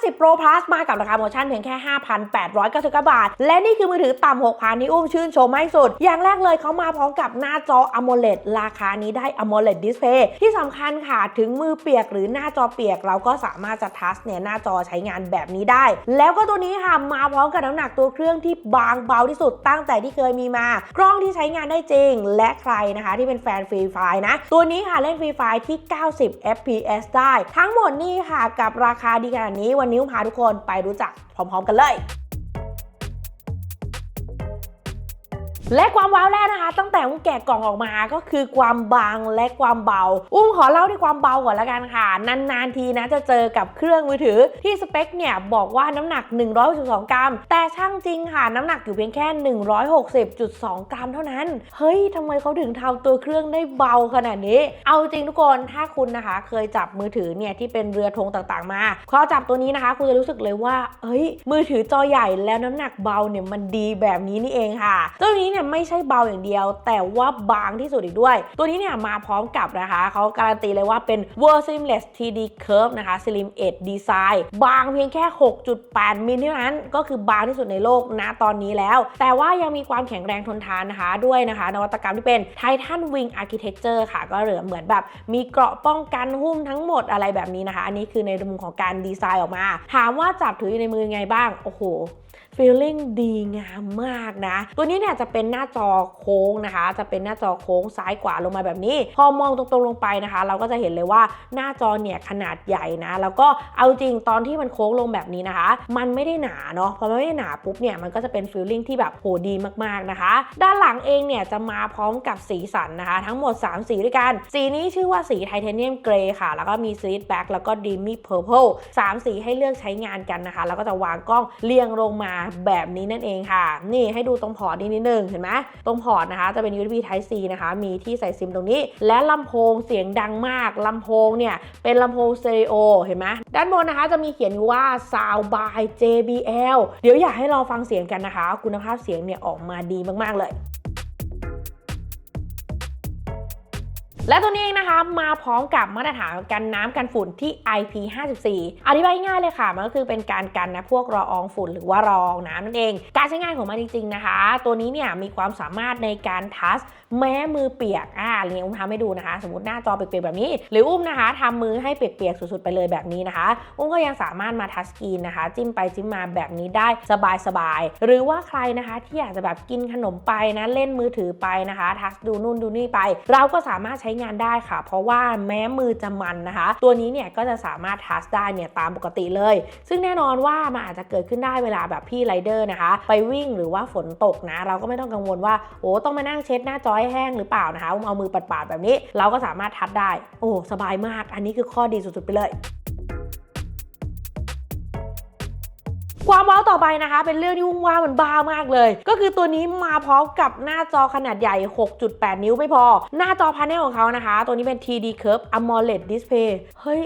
50 Pro Plus มากับราคาโปรโมชั่นเพียงแค่ 5,899 บาท และนี่คือมือถือต่ำ6,000ที่อุ้มชื่นชมให้สุด อย่างแรกเลยเขามาพร้อมกับหน้าจอ AMOLED ราคานี้ได้ AMOLED Display ที่สำคัญค่ะถึงมือเปียกหรือหน้าจอเปียก เราก็สามารถจะทัชเนี่ยหน้าจอใช้งานแบบนี้ได้ แล้วก็ตัวนี้ค่ะมาพร้อมกับน้ำหนักตัวเครื่องที่บางเบาที่สุดตั้งแต่ที่เคยมีมา กล้องที่ใช้งานได้จริง และใครนะคะที่เป็นแฟนฟรีไฟนะ ตัวนี้ค่ะเล่นฟรีไฟที่ 90 fps ได้ ทั้งหมดนี่ค่ะกับราคาดีขนาดนี้วันนี้อุ้วพาทุกคนไปรู้จักพร้อม ๆ กันเลย และความว้าวแรกนะคะ ตั้งแต่อุ้มแกะกล่องออกมาก็คือความบางและความเบา อุ้มขอเล่าที่ความเบาก่อนละกันค่ะ นานๆทีนะจะเจอกับเครื่องมือถือที่สเปคเนี่ยบอกว่าน้ำหนัก 162 กรัม แต่ช่างจริงค่ะน้ำหนักอยู่เพียงแค่ 160.2 กรัมเท่านั้น เฮ้ยทำไมเขาถึงทำตัวเครื่องได้เบาขนาดนี้ เอาจริงทุกคนถ้าคุณนะคะ เคยจับมือถือเนี่ยที่เป็นเรือธงต่างๆ มาพอจับตัวนี้นะคะ คุณจะรู้สึกเลยว่าเอ้ย มือถือจอใหญ่แล้วน้ำหนักเบาเนี่ยมันดีแบบนี้นี่เองค่ะตัวนี้เนี่ยไม่ใช่เบาอย่างเดียว แต่ว่าบางที่สุดอีกด้วย ตัวนี้เนี่ยมาพร้อมกับนะคะเขาการันตีเลยว่าเป็น World Seamless 3D Curve นะคะ Slim Edge Design บางเพียงแค่ 6.8 มิลเท่านั้น ก็คือบางที่สุดในโลกณตอนนี้แล้ว แต่ว่ายังมีความแข็งแรงทนทานนะคะ ด้วยนะคะ นวัตกรรมที่เป็น Titan Wing Architecture ค่ะ ก็เหลือเหมือนแบบมีเกราะป้องกันหุ้มทั้งหมดอะไรแบบนี้นะคะ อันนี้คือในมุมของการดีไซน์ออกมา ถามว่าจับถืออยู่ในมือไงบ้าง โอ้โห ฟีลลิ่งดีงามมากนะ ตัวนี้เนี่ยจะเป็นหน้าจอโค้งนะคะ จะเป็นหน้าจอโค้งซ้ายขวาลงมาแบบนี้ พอมองตรงๆลงไปนะคะ เราก็จะเห็นเลยว่าหน้าจอเนี่ยขนาดใหญ่นะ แล้วก็เอาจริงตอนที่มันโค้งลงแบบนี้นะคะ มันไม่ได้หนาเนาะพอมันไม่ได้หนาปุ๊บเนี่ยมันก็จะเป็นฟีลลิ่งที่แบบโหดีมากๆนะคะ ด้านหลังเองเนี่ยจะมาพร้อมกับสีสันนะคะ ทั้งหมด 3 สีด้วยกัน สีนี้ชื่อว่าสีไทเทเนียมเกรย์ค่ะ แล้วก็มีซีดแบ็กแล้วก็ดีมี่เพอร์เพลสามสีให้เลือกใช้งานกันนะคะ แล้วก็จะวางกล้องเรียงลงมาแบบนี้นั่นเองค่ะ นี่ให้ดูตรงพอร์ตนิดนึงเห็นไหมตรงพอร์ตนะคะจะเป็น USB Type C นะคะ มีที่ใส่ซิมตรงนี้ และลำโพงเสียงดังมากลำโพงเนี่ย เป็นลำโพงสเตอริโอเห็นไหมด้านบนนะคะจะมีเขียนอยู่ว่า Sound by JBL เดี๋ยวอยากให้ลองฟังเสียงกันนะคะ คุณภาพเสียงเนี่ยออกมาดีมาก ๆ เลย และตัวนี้เองนะคะมาพร้อมกับมาตรฐานกันน้ำกันฝุ่นที่ IP54 อธิบายง่ายเลยค่ะ มันก็คือเป็นการกันนะพวกละอองฝุ่นหรือว่าละอองน้ำนั่นเอง การใช้งานของมันจริงๆนะคะ ตัวนี้เนี่ยมีความสามารถในการทัชแม้มือเปียกอ่าเรียนอุ้มทำให้ดูนะคะ สมมติหน้าจอเปียกๆแบบนี้ หรืออุ้มนะคะทำมือให้เปียกๆสุดๆไปเลยแบบนี้นะคะ อุ้มก็ยังสามารถมาทัชสกรีนนะคะ จิ้มไปจิ้มมาแบบนี้ได้สบายๆหรือว่าใครนะคะที่อยากจะแบบกินขนมไปนะเล่นมือถือไปนะคะ ทัชดูนู่นดูนี่ไป เราก็สามารถใช้งานได้ค่ะ เพราะว่าแม้มือจะมันนะคะ ตัวนี้เนี่ยก็จะสามารถทัชได้เนี่ยตามปกติเลย ซึ่งแน่นอนว่ามันอาจจะเกิดขึ้นได้เวลาแบบพี่ไรเดอร์นะคะ ไปวิ่งหรือว่าฝนตกนะ เราก็ไม่ต้องกังวลว่าโอ้ต้องมานั่งเช็ดหน้าจอยแห้งหรือเปล่านะคะเอามือปัดๆแบบนี้ เราก็สามารถทัชได้ โอ้สบายมาก อันนี้คือข้อดีสุดๆไปเลย ความว้าวต่อไปนะคะ เป็นเรื่องที่อุ้มว่ามันบ้ามากเลย ก็คือตัวนี้มาพร้อมกับหน้าจอขนาดใหญ่ 6.8 นิ้วไม่พอ หน้าจอพาเนลของเขานะคะ ตัวนี้เป็น TD Curve AMOLED Display เฮ้ย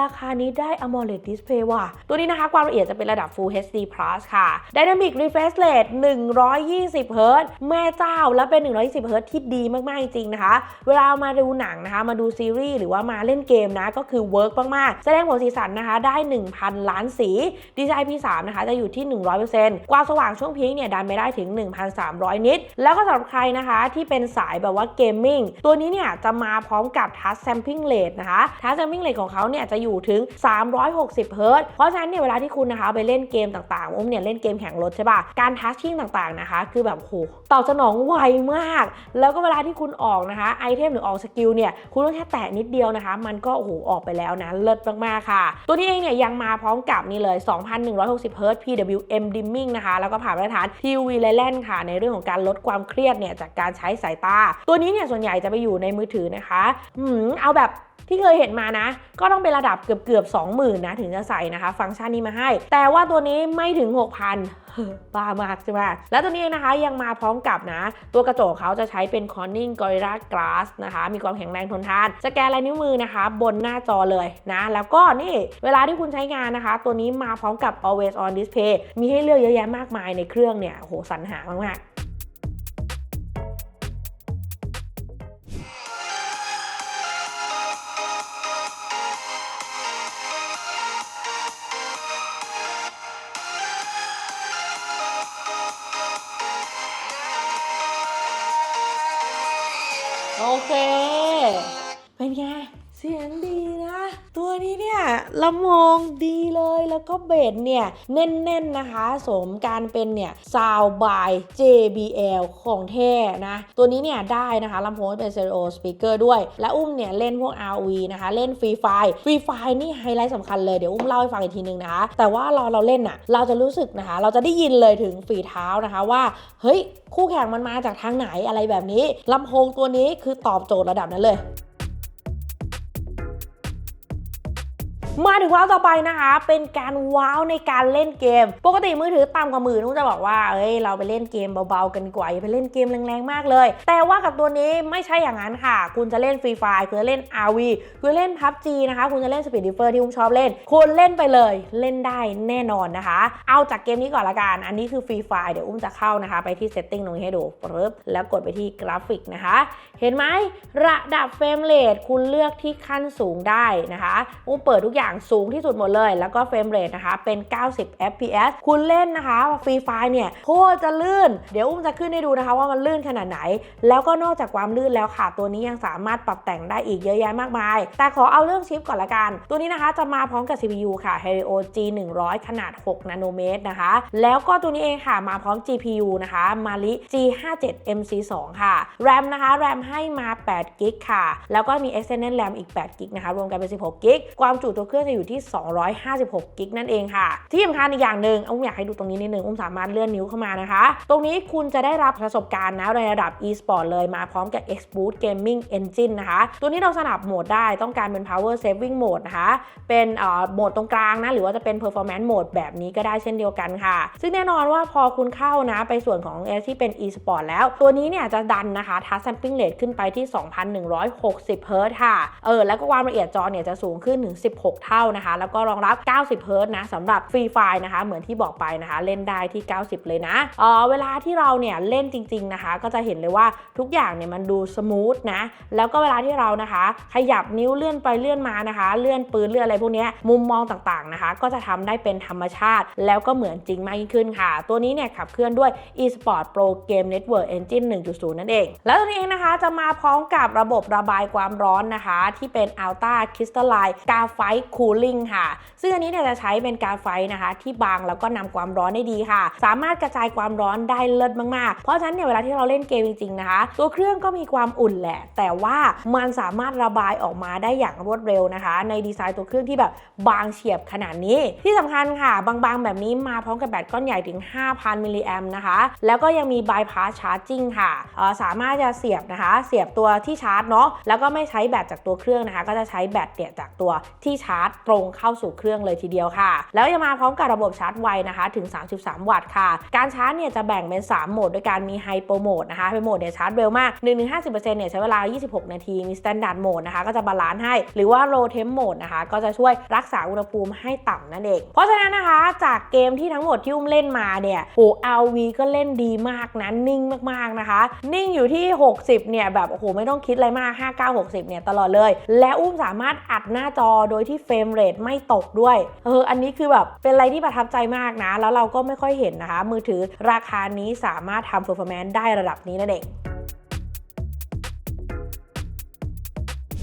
ราคานี้ได้ AMOLED Display ว่ะ ตัวนี้นะคะ ความละเอียดจะเป็นระดับ Full HD Plus ค่ะ Dynamic Refresh Rate 120 Hz แม่เจ้าและเป็น 120 Hz ที่ดีมาก ๆ จริงๆนะคะ เวลามาดูหนังนะคะ มาดูซีรีส์หรือว่ามาเล่นเกมนะ ก็คือเวิร์กมาก ๆ แสดงผลสีสันนะคะ ได้ 1,000 ล้านสี DCI P3 นะคะจะอยู่ที่ 100%ความสว่างช่วงพีคเนี่ยดันไปได้ถึง 1,300 นิต แล้วก็สำหรับใครนะคะที่เป็นสายแบบว่าเกมมิ่งตัวนี้เนี่ยจะมาพร้อมกับ Touch Sampling Rate นะคะ Touch Sampling Rate ของเขาเนี่ยจะอยู่ถึง 360 เฮิร์ตเพราะฉะนั้นเนี่ยเวลาที่คุณนะคะไปเล่นเกมต่างๆอุ้มเนี่ยเล่นเกมแข่งรถใช่ป่ะการทัชชิ่งต่างๆนะคะ คือแบบโหตอบสนองไวมาก แล้วก็เวลาที่คุณออกนะคะไอเทมหรือออกสกิลเนี่ยคุณต้องแค่แตะนิดเดียวนะคะ มันก็โอ้โหออกไปแล้วนะเลิศมากๆค่ะ ตัวนี้เองเนี่ยยังมาพร้อมกับนี่เลย 2,160เฮิร์ต PWM dimming นะคะ แล้วก็ผ่านมาตรฐาน TUV Lens ค่ะ ในเรื่องของการลดความเครียดเนี่ยจากการใช้สายตา ตัวนี้เนี่ยส่วนใหญ่จะไปอยู่ในมือถือนะคะอืมเอาแบบ ที่เคยเห็นมานะ ก็ต้องเป็นระดับเกือบเกือบ20,000นะถึงจะใส่นะคะ ฟังก์ชันนี้มาให้ แต่ว่าตัวนี้ไม่ถึง 6,000เบ้ามากใช่ไหมแล้วตัวนี้นะคะยังมาพร้อมกับนะ ตัวกระจกเขาจะใช้เป็น Corning Gorilla Glass นะคะ มีความแข็งแรงทนทาน สแกนลายนิ้วมือนะคะ บนหน้าจอเลยนะ แล้วก็นี่เวลาที่คุณใช้งานนะคะ ตัวนี้มาพร้อมกับ Always On Display มีให้เลือกเยอะแยะมากมายในเครื่องเนี่ยโหสรรหามากๆ ลำโพงดีเลยแล้วก็เบสเนี่ย แน่นๆนะคะ สมการเป็นเนี่ย Sound by JBL ของแท้นะ ตัวนี้เนี่ยได้นะคะลำโพงเป็น Stereo Speaker ด้วย และอุ้มเนี่ยเล่นพวก RV นะคะ เล่นฟรีไฟฟรีไฟนี่ไฮไลท์สำคัญเลยเดี๋ยวอุ้มเล่าให้ฟังอีกทีนึงนะคะ แต่ว่าเราเราเล่นอะเราจะรู้สึกนะคะ เราจะได้ยินเลยถึงฝีเท้านะคะว่า เฮ้ย คู่แข่งมันมาจากทางไหนอะไรแบบนี้ลำโพงตัวนี้คือตอบโจทย์ระดับนั้นเลย มาถึงว้าวต่อไปนะคะ เป็นการว้าวในการเล่นเกม ปกติมือถือต่ำกว่าหมื่นนุ้จะบอกว่า เอ้ย เราไปเล่นเกมเบาๆกันกว่าอย่าไปเล่นเกมแรงๆมากเลย แต่ว่ากับตัวนี้ไม่ใช่อย่างนั้นค่ะ คุณจะเล่นฟรีไฟคุณจะเล่น RV คุณจะเล่น PUBG นะคะ คุณจะเล่น Speed d i f f e r ที่คุณชอบเล่น คุณเล่นไปเลย เล่นได้แน่นอนนะคะ เอาจากเกมนี้ก่อนละกัน อันนี้คือฟรีไฟเดี๋ยวอุ้มจะเข้านะคะ ไปที่ setting ตรงนี้ให้ดูปึ๊บแล้วกดไปที่กราฟิกนะคะ เห็นไหมระดับเฟรมเรทคุณเลือกที่ขั้นสูงได้นะคะ อุ้มเปิดทุกอย่างสูงที่สุดหมดเลย แล้วก็เฟรมเรทนะคะ เป็น 90 fps คุณเล่นนะคะฟรีไฟเนี่ยโคตรจะลื่น เดี๋ยวอุ้มจะขึ้นให้ดูนะคะว่ามันลื่นขนาดไหน แล้วก็นอกจากความลื่นแล้วค่ะ ตัวนี้ยังสามารถปรับแต่งได้อีกเยอะแยะมากมาย แต่ขอเอาเรื่องชิปก่อนละกัน ตัวนี้นะคะจะมาพร้อมกับ CPU ค่ะ Helio G 100ขนาด 6 นาโนเมตรนะคะ แล้วก็ตัวนี้เองค่ะมาพร้อม GPU นะคะ Mali G57 MC2 ค่ะ RAM นะคะ RAM ให้มา8 g b ค่ะ แล้วก็มี external RAM อีก8 g b นะคะ รวมกันเป็น 16 g b ความจุตัวเครื่องจะอยู่ที่ 256 g b นั่นเองค่ะ ที่สำคัญอีกอย่างหนึ่งอุ้มอยากให้ดูตรงนี้นิดนึงอุ้มสามารถเลื่อนนิ้วเข้ามานะคะ ตรงนี้คุณจะได้รับประสบการณ์นะในระดับ e-sport เลยมาพร้อมกับ Xboot Gaming Engine นะคะ ตัวนี้เราสนับโหมดได้ต้องการเป็น power saving mode นะคะ เป็นโหมดตรงกลางนะ หรือว่าจะเป็น performance mode แบบนี้ก็ได้เช่นเดียวกันค่ะ ซึ่งแน่นอนว่าพอคุณเข้านะไปส่วนของเอที่เป็น e-sport แล้ว ตัวนี้เนี่ยจะดันนะคะ touch sampling rate ขึ้นไปที่ 2,160 Hz ค่ะ เออ แล้วก็ความละเอียดจอเนี่ยจะสูงขึ้นถึง 16เท่านะคะ แล้วก็รองรับ 90 Hz นะสำหรับฟรีไฟนะคะ เหมือนที่บอกไปนะคะ เล่นได้ที่ 90 เลยนะ เออเวลาที่เราเนี่ยเล่นจริง ๆนะคะ ก็จะเห็นเลยว่าทุกอย่างเนี่ยมันดูสมูทนะ แล้วก็เวลาที่เรานะคะ ขยับนิ้วเลื่อนไปเลื่อนมานะคะ เลื่อนปืนเลื่อนอะไรพวกนี้มุมมองต่างๆนะคะ ก็จะทำได้เป็นธรรมชาติ แล้วก็เหมือนจริงมากยิ่งขึ้นค่ะ ตัวนี้เนี่ยขับเคลื่อนด้วย eSport Pro Game Network Engine 1.0 นั่นเอง แล้วตัวนี้เองนะคะจะมาพร้อมกับระบบระบายความร้อนนะคะ ที่เป็น Ultra Crystalline Graphite Cooling ค่ะ ซึ่งอันนี้เนี่ยจะใช้เป็นกาไฟนะคะที่บางแล้วก็นำความร้อนได้ดีค่ะ สามารถกระจายความร้อนได้เลิศมากๆ เพราะฉะนั้นเนี่ยเวลาที่เราเล่นเกมจริงๆนะคะ ตัวเครื่องก็มีความอุ่นแหละ แต่ว่ามันสามารถระบายออกมาได้อย่างรวดเร็วนะคะ ในดีไซน์ตัวเครื่องที่แบบบางเฉียบขนาดนี้ ที่สำคัญค่ะ บางๆ แบบนี้มาพร้อมกับแบตก้อนใหญ่ถึง 5,000 มิลลิแอมนะคะ แล้วก็ยังมี bypass charging ค่ะสามารถจะเสียบนะคะ เสียบตัวที่ชาร์จเนาะแล้วก็ไม่ใช้แบตจากตัวเครื่องนะคะ ก็จะใช้แบตเนี่ยจากตัวที่ชาร์จตรงเข้าสู่เครื่องเลยทีเดียวค่ะ แล้วยังมาพร้อมกับระบบชาร์จไวนะคะถึง 33 วัตต์ค่ะ การชาร์จเนี่ยจะแบ่งเป็น 3 โหมดด้วยการมีไฮโปรโหมดนะคะเป็นโหมดเนี่ยชาร์จเร็วมาก 1-50%เนี่ยใช้เวลา 26 นาที มี Standard Mode นะคะก็จะบาลานซ์ให้ หรือว่า Low Temp Mode นะคะก็จะช่วยรักษาอุณหภูมิให้ต่ำนั่นเอง เพราะฉะนั้นนะคะจากเกมที่ทั้งหมดที่อุ้มเล่นมาเนี่ยโอ้ LV ก็เล่นดีมากนะนิ่งมากๆนะคะ นิ่งอยู่ที่ 60 เนี่ยแบบโอ้โหไม่ต้องคิดอะไรมาก 59 60 เนี่ยตลอดเลย และอุ้มสามารถอัดหน้าจอโดยที่เฟรมเรทไม่ตกด้วย เออ อันนี้คือแบบเป็นอะไรที่ประทับใจมากนะ แล้วเราก็ไม่ค่อยเห็นนะคะ มือถือราคานี้สามารถทำ performance ได้ระดับนี้นั่นเอง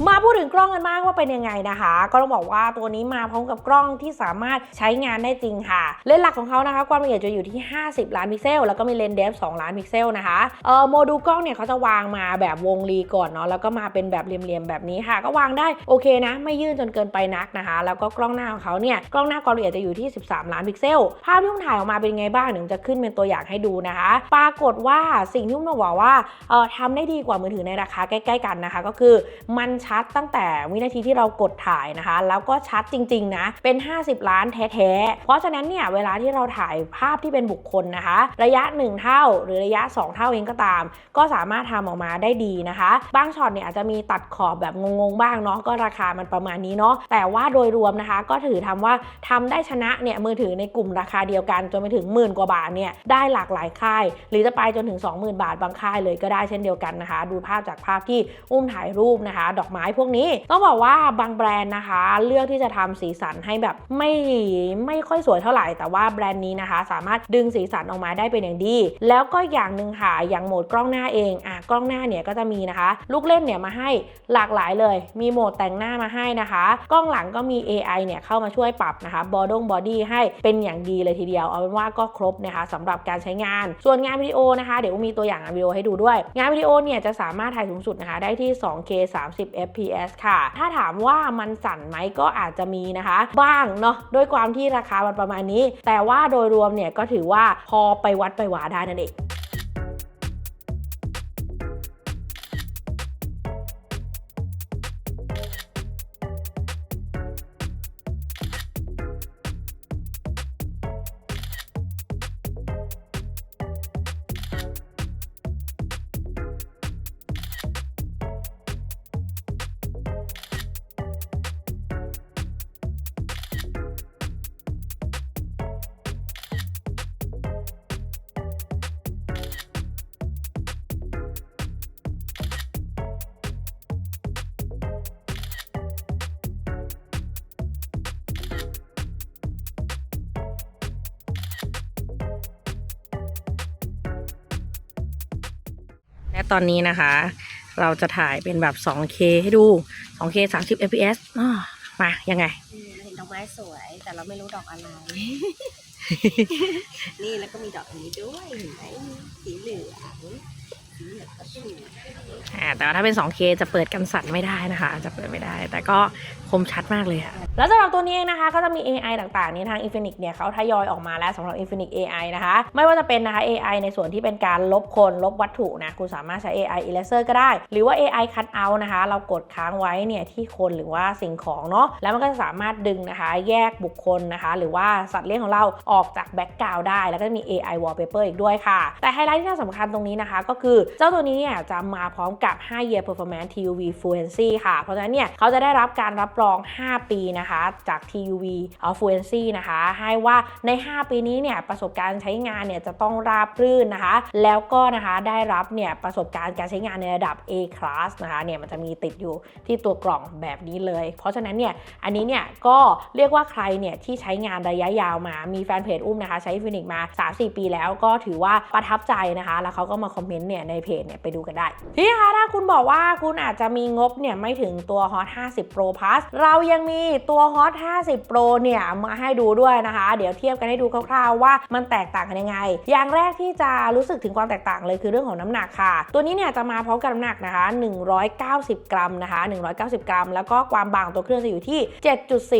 มาพูดถึงกล้องกันบ้างว่าเป็นยังไงนะคะ ก็ต้องบอกว่าตัวนี้มาพร้อมกับกล้องที่สามารถใช้งานได้จริงค่ะ เลนส์หลักของเขานะคะ ความละเอียดจะอยู่ที่ 50 ล้านพิกเซล แล้วก็มีเลนส์เดฟ2ล้านพิกเซลนะคะ เออโมดูลกล้องเนี่ยเขาจะวางมาแบบวงรีก่อนเนาะ แล้วก็มาเป็นแบบเหลี่ยมๆแบบนี้ค่ะ ก็วางได้โอเคนะ ไม่ยื่นจนเกินไปนักนะคะ แล้วก็กล้องหน้าของเขาเนี่ย กล้องหน้าความละเอียดจะอยู่ที่ 13 ล้านพิกเซล ภาพที่ผมถ่ายออกมาเป็นไงบ้างเดี๋ยวจะขึ้นเป็นตัวอย่างให้ดูนะคะ ปรากฏว่าสิ่งที่ผมบอกว่า เอ่อทำได้ดีกว่ามือถือในราคาใกล้ ๆ กันนะคะ ก็คือมันชดตั้งแต่วินาทีที่เรากดถ่ายนะคะ แล้วก็ชัดจริง ๆ นะ เป็น 50 ล้านแท้ๆ เพราะฉะนั้นเนี่ยเวลาที่เราถ่ายภาพที่เป็นบุคคลนะคะ ระยะ 1 เท่าหรือระยะ 2 เท่าเองก็ตาม ก็สามารถทำออกมาได้ดีนะคะ บางช็อตเนี่ยอาจจะมีตัดขอบแบบงงๆบ้างเนาะก็ราคามันประมาณนี้เนาะแต่ว่าโดยรวมนะคะ ก็ถือทำว่าทำได้ชนะเนี่ยมือถือในกลุ่มราคาเดียวกันจนไปถึงหมื่นกว่าบาทเนี่ยได้หลากหลายค่าย หรือจะไปจนถึง 20,000 บาทบางค่ายเลยก็ได้เช่นเดียวกันนะคะ ดูภาพจากภาพที่อุ้มถ่ายรูปนะคะ ดอกไม้ม้พวกนี้ ต้องบอกว่าบางแบรนด์นะคะ เลือกที่จะทำสีสันให้แบบไม่ไม่ค่อยสวยเท่าไหร่ แต่ว่าแบรนด์นี้นะคะ สามารถดึงสีสันออกมาได้เป็นอย่างดี แล้วก็อย่างหนึ่งค่ะอย่างโหมดกล้องหน้าเองอะกล้องหน้าเนี่ยก็จะมีนะคะ ลูกเล่นเนี่ยมาให้หลากหลายเลย มีโหมดแต่งหน้ามาให้นะคะ กล้องหลังก็มี AI เนี่ยเข้ามาช่วยปรับนะคะบอดงบอดี้ให้เป็นอย่างดีเลยทีเดียว เอาเป็นว่าก็ครบนะคะสำหรับการใช้งาน ส่วนงานวิดีโอนะคะ เดี๋ยวมีตัวอย่างงานวิดีโอให้ดูด้วย งานวิดีโอเนี่ยจะสามารถถ่ายสูงสุดนะคะได้ที่ 2K 30 fps ค่ะ ถ้าถามว่ามันสั่นไหมก็อาจจะมีนะคะ บ้างเนาะด้วยความที่ราคามันประมาณนี้ แต่ว่าโดยรวมเนี่ยก็ถือว่าพอไปวัดไปวาได้นั่นเอง ตอนนี้นะคะ เราจะถ่ายเป็นแบบ 2K ให้ดู 2K 30 fps อ้อมา ยังไงอืมเห็นดอกไม้สวย แต่เราไม่รู้ดอกอะไร นี่แล้วก็มีดอกอันนี้ด้วยเห็นไหมสีเหลืองสีเหลืองก็มีอ่าแต่ว่าถ้าเป็น 2K จะเปิดกันสั่นไม่ได้นะคะ จะเปิดไม่ได้ แต่ก็ค มชัดมากเลยอะแล้วสำหรับตัวนี้เองนะคะก็จะมี AI ต่างๆนี้ทาง Infinix เนี่ยเขาทยอยออกมาแล้วสำหรับ Infinix AI นะคะ ไม่ว่าจะเป็นนะคะ AI ในส่วนที่เป็นการลบคนลบวัตถุนะคุณสามารถใช้ AI Eraser ก็ได้ หรือว่า AI Cut Out นะคะ เรากดค้างไว้เนี่ยที่คนหรือว่าสิ่งของเนาะแล้วมันก็จะสามารถดึงนะคะ แยกบุคคลนะคะ หรือว่าสัตว์เลี้ยงของเราออกจากแบ็กกราวด์ได้ แล้วก็มี AI Wallpaper อีกด้วยค่ะ แต่ไฮไลท์ที่น่าสำคัญตรงนี้นะคะ ก็คือเจ้าตัวนี้เนี่ยจะมาพร้อมกับ 5 year performance TUV fluency ค่ะเพราะฉะนั้นเนี่ยเขาจะได้รับการรับรอง 5 ปีนะคะจาก TUV fluency นะคะ ให้ว่าใน 5 ปีนี้เนี่ยประสบการณ์ใช้งานเนี่ยจะต้องราบรื่นนะคะ แล้วก็นะคะได้รับเนี่ยประสบการณ์การใช้งานในระดับ A class นะคะเนี่ยมันจะมีติดอยู่ที่ตัวกล่องแบบนี้เลย เพราะฉะนั้นเนี่ยอันนี้เนี่ยก็เรียกว่าใครเนี่ยที่ใช้งานระยะยาวมา มีแฟนเพจอุ้มนะคะ ใช้ฟินิกมา 3-4 ปีแล้วก็ถือว่าประทับใจนะคะ แล้วเขาก็มาคอมเมนต์เนี่ยในเพจเนี่ยไปดูกันได้ ทีนี้นะคะถ้าคุณบอกว่าคุณอาจจะมีงบเนี่ยไม่ถึงตัว Hot 50 Pro Plus เรายังมีตัว Hot 50 Pro เนี่ยมาให้ดูด้วยนะคะ เดี๋ยวเทียบกันให้ดูคร่าวๆว่ามันแตกต่างกันยังไง อย่างแรกที่จะรู้สึกถึงความแตกต่างเลยคือเรื่องของน้ำหนักค่ะ ตัวนี้เนี่ยจะมาพร้อมกับน้ำหนักนะคะ 190 กรัมนะคะ 190 กรัม แล้วก็ความบางตัวเครื่องจะอยู่ที่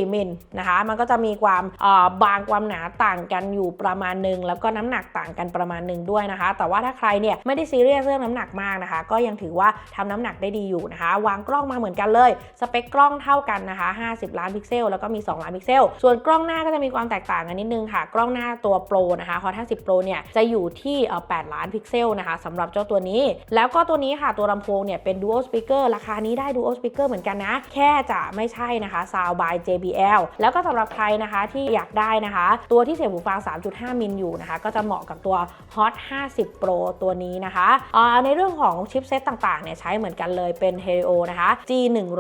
7.4 มิลนะคะ มันก็จะมีความเอ่อบางความหนาต่างกันอยู่ประมาณหนึ่งแล้วก็น้ำหนักต่างกันประมาณหนึ่งด้วยนะคะ แต่ว่าถ้าใครเนี่ยไม่ได้ซีเรียสเรื่องน้ำหนักมากนะคะ ก็ยังถือว่าทำน้ำหนักได้ดีอยู่นะคะ วางกล้องมาเหมือนกันเลย สเปคกล้องเท่ากันนะคะ 50 ล้านพิกเซล แล้วก็มี 2 ล้านพิกเซล ส่วนกล้องหน้าก็จะมีความแตกต่างกันนิดนึงค่ะ กล้องหน้าตัวโปรนะคะ Hot 50 Pro เนี่ยจะอยู่ที่ 8 ล้านพิกเซลนะคะสำหรับเจ้าตัวนี้ แล้วก็ตัวนี้ค่ะตัวลำโพงเนี่ยเป็น Dual Speaker ราคานี้ได้ Dual Speaker เหมือนกันนะ แค่จะไม่ใช่นะคะ Sound by JBL แล้วก็สำหรับใครนะคะที่อยากได้นะคะ ตัวที่เสียบหูฟัง 3.5 มิลอยู่นะคะ ก็จะเหมาะกับตัว Hot 50 Pro ตัวนี้นะคะในเรื่องของชิปเซตต่างๆเนี่ยใช้เหมือนกันเลยเป็น Helio นะคะ G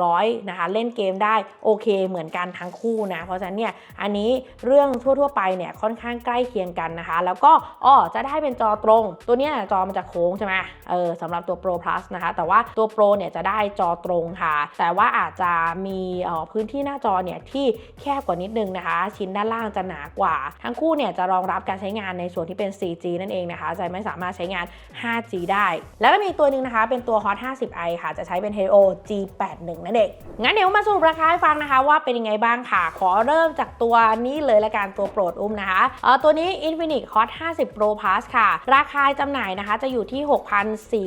100 นะคะเล่นเกมได้โอเคเหมือนกันทั้งคู่นะ เพราะฉะนั้นเนี่ยอันนี้เรื่องทั่วๆไปเนี่ยค่อนข้างใกล้เคียงกันนะคะ แล้วก็อ้อจะได้เป็นจอตรง ตัวเนี้ยจอมันจะโค้งใช่ไหมเออสำหรับตัว Pro Plus นะคะ แต่ว่าตัว Pro เนี่ยจะได้จอตรงค่ะ แต่ว่าอาจจะมีออพื้นที่หน้าจอเนี่ยที่แคบกว่านิดนึงนะคะ ชิ้นด้านล่างจะหนากว่า ทั้งคู่เนี่ยจะรองรับการใช้งานในส่วนที่เป็น 4G นั่นเองนะคะ จะไม่สามารถใช้งาน 5G ได้ แล้วก็มีตัวหนึ่งนะคะ เป็นตัว Hot 50i ค่ะ จะใช้เป็น Helio G81 นั่นเอง งั้นเดี๋ยวมาสรุปราคาให้ฟังนะคะว่าเป็นยังไงบ้างค่ะ ขอเริ่มจากตัวนี้เลยละกันตัวโปรดอุ้มนะคะเออตัวนี้ Infinix Hot 50 Pro Plus ค่ะ ราคาจำหน่ายนะคะจะอยู่ที่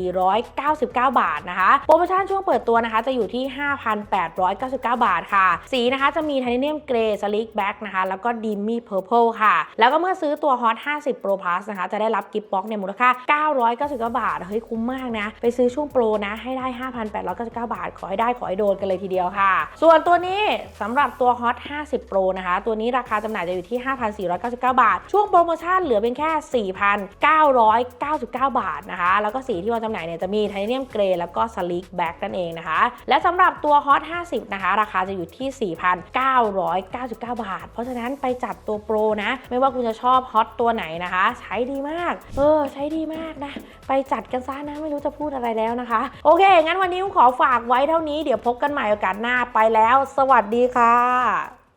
6,499 บาทนะคะ โปรโมชั่นช่วงเปิดตัวนะคะจะอยู่ที่ 5,899 บาทค่ะ สีนะคะจะมีไทเทเนียมเกรย์สลิกแบ็กนะคะ แล้วก็ดิมมี่เพอร์เพลค่ะ แล้วก็เมื่อซื้อตัว Hot 50 Pro Plus นะคะ จะได้รับกิฟต์บ็อกในมูลค่า 999 บาท เฮ้ย คุ้มมากนะ ไปซื้อช่วงโปรนะ ให้ได้ 5,899 บาท ขอให้ได้ขอให้โดนกันเลยทีเดียวค่ะ ส่วนตัวนี้สำหรับตัว Hot 50 Pro นะคะ ตัวนี้ราคาจำหน่ายจะอยู่ที่ 5,499 บาท ช่วงโปรโมชั่นเหลือเป็นแค่ 4,999 บาทนะคะ แล้วก็สีที่วางจำหน่ายเนี่ยจะมีไทเทเนียมเกรย์แล้วก็สลิกแบ็กนั่นเองนะคะ และสำหรับตัว Hot 50 นะคะ ราคาจะอยู่ที่ 4,999 บาท เพราะฉะนั้นไปจัดตัวโปรนะ ไม่ว่าคุณจะชอบ Hot ตัวไหนนะคะ ใช้ดีมาก เออ ใช้ดีมากนะ ไปจัดกันซะนะ ไม่รู้จะพูดอะไรแล้วนะคะ โอเค งั้นวันนี้ขอฝากไว้เท่านี้ เดี๋ยวพบกันใหม่โอกาสหน้าไปแล้วแล้ว สวัสดีค่ะ